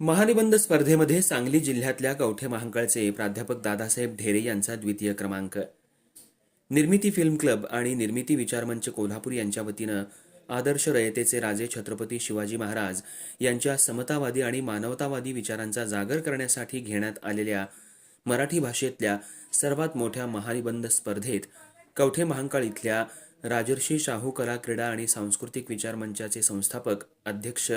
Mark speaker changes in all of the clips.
Speaker 1: महानिबंध स्पर्धेमध्ये सांगली जिल्ह्यातल्या कवठे महांकाळचे प्राध्यापक दादासाहेब ढेरे यांचा द्वितीय क्रमांक. निर्मिती फिल्म क्लब आणि निर्मिती विचारमंच कोल्हापूर यांच्या वतीनं आदर्श रयतेचे राजे छत्रपती शिवाजी महाराज यांच्या समतावादी आणि मानवतावादी विचारांचा जागर करण्यासाठी घेण्यात आलेल्या मराठी भाषेतल्या सर्वात मोठ्या महानिबंध स्पर्धेत कवठे महांकाळ इथल्या राजर्षी शाहू कला क्रीडा आणि सांस्कृतिक विचार मंचाचे संस्थापक अध्यक्ष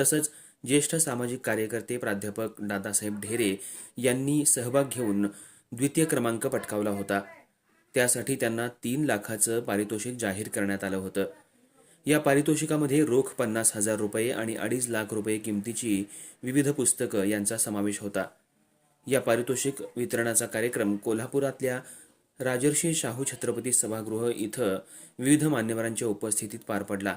Speaker 1: तसंच ज्येष्ठ सामाजिक कार्यकर्ते प्राध्यापक दादासाहेब ढेरे यांनी सहभाग घेऊन द्वितीय क्रमांक पटकावला होता. त्यासाठी त्यांना तीन लाखाचं पारितोषिक जाहीर करण्यात आलं होतं. या पारितोषिकामध्ये रोख पन्नास हजार रुपये आणि अडीच लाख रुपये किमतीची विविध पुस्तकं यांचा समावेश होता. या पारितोषिक वितरणाचा कार्यक्रम कोल्हापुरातल्या राजर्षी शाहू छत्रपती सभागृह इथं विविध मान्यवरांच्या उपस्थितीत पार पडला.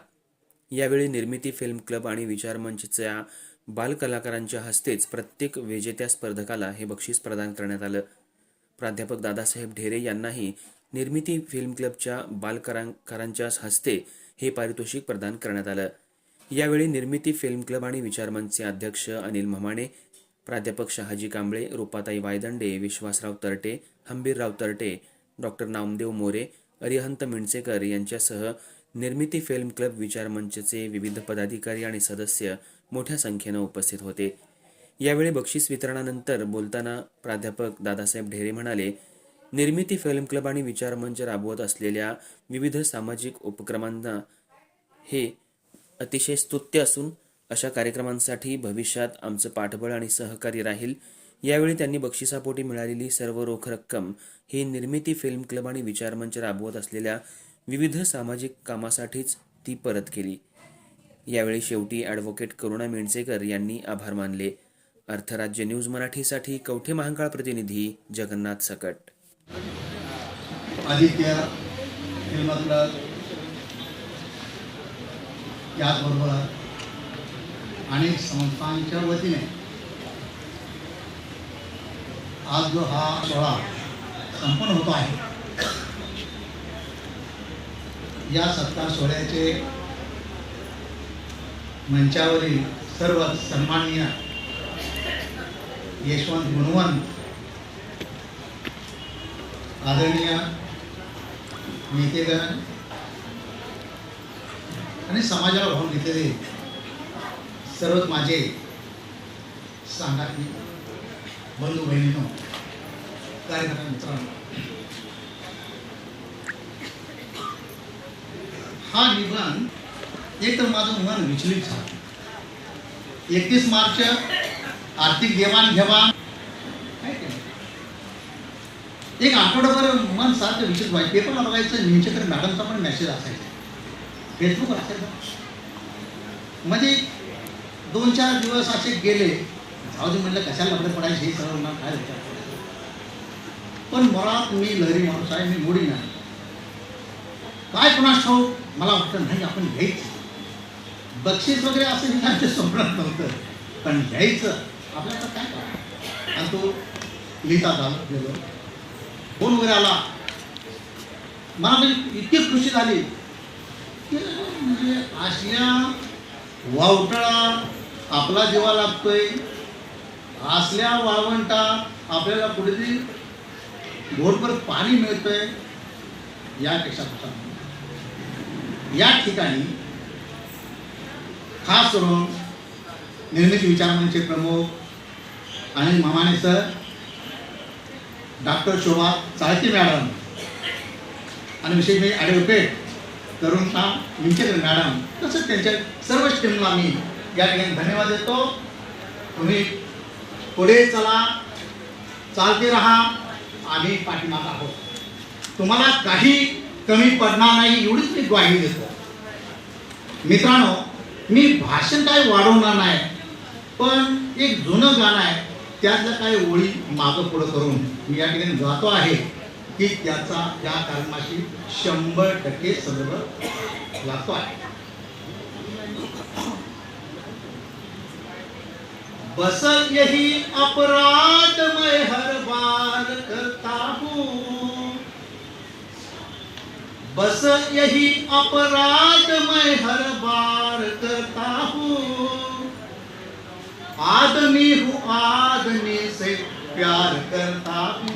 Speaker 1: यावेळी निर्मिती फिल्म क्लब आणि विचारमंचच्या बालकलाकारांच्या हस्तेच प्रत्येक विजेत्या स्पर्धकाला हे बक्षीस प्रदान करण्यात आलं. प्राध्यापक दादासाहेब ढेरे यांनाही निर्मिती फिल्म क्लबच्या बालकलाकारांच्या हस्ते हे पारितोषिक प्रदान करण्यात आलं. यावेळी निर्मिती फिल्म क्लब आणि विचारमंचचे अध्यक्ष अनिल ममाणे प्राध्यापक शहाजी कांबळे रूपाताई वायदंडे विश्वासराव तरटे हंबीरराव तरटे डॉक्टर नामदेव मोरे अरिहंत मिणसेकर यांच्यासह निर्मिती फिल्म क्लब विचारमंचचे विविध पदाधिकारी आणि सदस्य मोठ्या संख्येनं उपस्थित होते. यावेळी बक्षीस वितरणानंतर बोलताना प्राध्यापक दादासाहेब ढेरे म्हणाले निर्मिती फिल्म क्लब आणि विचारमंच राबवत असलेल्या विविध सामाजिक उपक्रमांना हे अतिशय स्तुत्य असून अशा कार्यक्रमांसाठी भविष्यात आमचं पाठबळ आणि सहकार्य राहील. यावेळी त्यांनी बक्षिसापोटी मिळालेली सर्व रोख रक्कम ही निर्मिती फिल्म क्लब आणि विचारमंच राबवत असलेल्या विविध सामाजिक कामासाठीच ती परत केली. यावेळी शेवटी ॲडव्होकेट करुणा मिणसेकर यांनी आभार मानले. अर्थराज्य न्यूज मराठीसाठी कवठे महांकाळ प्रतिनिधी जगन्नाथ सकट.
Speaker 2: आदित्य त्याचबरोबर अनेक संस्थांच्या वतीने. आज जो हा सोहळा संपन्न होतो आहे या सत्कार सोहळ्याचे मंचावरील सर्व सन्माननीय यशवंत गुणवंत आदरणीय नेतेगण आणि समाजाला भावून घेतलेले सर्वच माझे सांगा बंधू बहिणीनो कार्यकर्ता मित्रांनो हा निबंध एक तर माझं मन विचलित झालं. एकतीस मार्च आर्थिक देवाणघेवाण आहे एक आठवडाभर मन सारखं विचित व्हायचं. पेपरला बघायचं निमचेकर मॅडमचा पण मेसेज असायचा. फेसबुकवर असायचा. म्हणजे दोन चार दिवस असे गेले. जाऊ दे म्हणलं कशाला लपडे पडायचे? हे सर्व मला काय विचार पण मुळात मी लहरी माणूस आहे मी मोडी नाही. काय कोणास ठाऊ मला वाटतं नाही आपण घ्यायचं. बक्षीस वगैरे असं हे आमच्या स्वप्नात नव्हतं. पण घ्यायचं. आपल्याला काय करायचं? आणि तो लिहिता झालं गेलो. फोन वगैरे आला. मला म्हणजे इतकी खुशी झाली. की म्हणजे आशिया वावटळा आपला जीवा लागतोय असल्या वाळवंटा आपल्याला कुठेतरी घोटभर पाणी मिळतंय. यापेक्षा या ठिकाणी खास करून निर्मिती विचारमंचचे प्रमुख आणि Mamane sir doctor Shobha Chalke madam आणि विशेष म्हणजे ॲडव्होकेट करुणा मिंचेकर मॅडम तसंच त्यांच्या सर्व स्टेमला आम्ही या ठिकाणी धन्यवाद देतो. तुम्ही पुढे चला चालते राहा आम्ही पाठीमाग आहोत. तुम्हाला काही कमी पडणार नाही एवढीच मी ग्वाही देतो. मित्रांनो मी भाषण काय वाढवणार नाही पण एक जुनं गाणं आहे त्यातल्या काही ओळी मागं पुढं करून मी या ठिकाणी जातो आहे की त्याचा या कार्यक्रमाशी शंभर टक्के संदर्भ लागतो आहे. बसल यही अपराध मैं हर बार करता हूँ। बस यही अपराध मैं हर बार करता हूँ। आदमी हूँ आदमी से प्यार करता हूँ।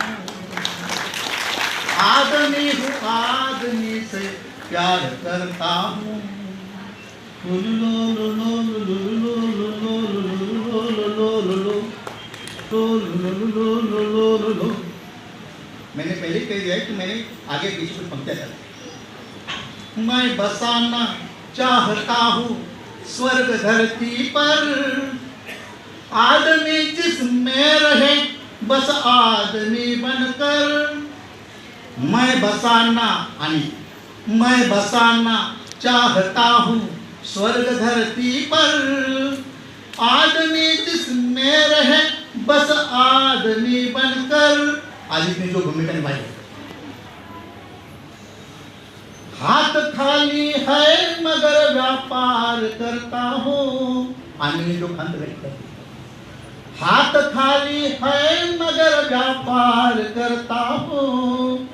Speaker 2: आदमी हूँ आदमी से प्यार करता हूँ। मैंने पहले कह दिया कि मैंने आगे पीछे कुछ पंक्तियाँ कर मैं बसाना चाहता हूँ स्वर्ग धरती पर। आदमी जिसमें रहे, बस आदमी बनकर। मैं बसाना आणि मैं बसाना चाहता हूँ स्वर्ग धरती पर। आदमी जिसमें रहे बस आदमी बनकर। आदित ने जो भूमिका निभाई है हाथ खाली है, मगर व्यापार करता हूँ। आदमी ने जो खंत व्यक्त कर हाथ खाली है, मगर व्यापार करता हूँ।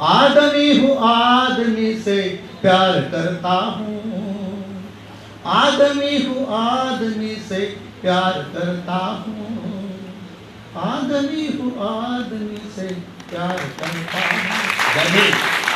Speaker 2: आदमी हूँ, आदमी से प्यार करता हूँ। आदमी हूँ, आदमी से प्यार करता हूँ। आदमी हूँ आदमी से प्यार करता हूँ?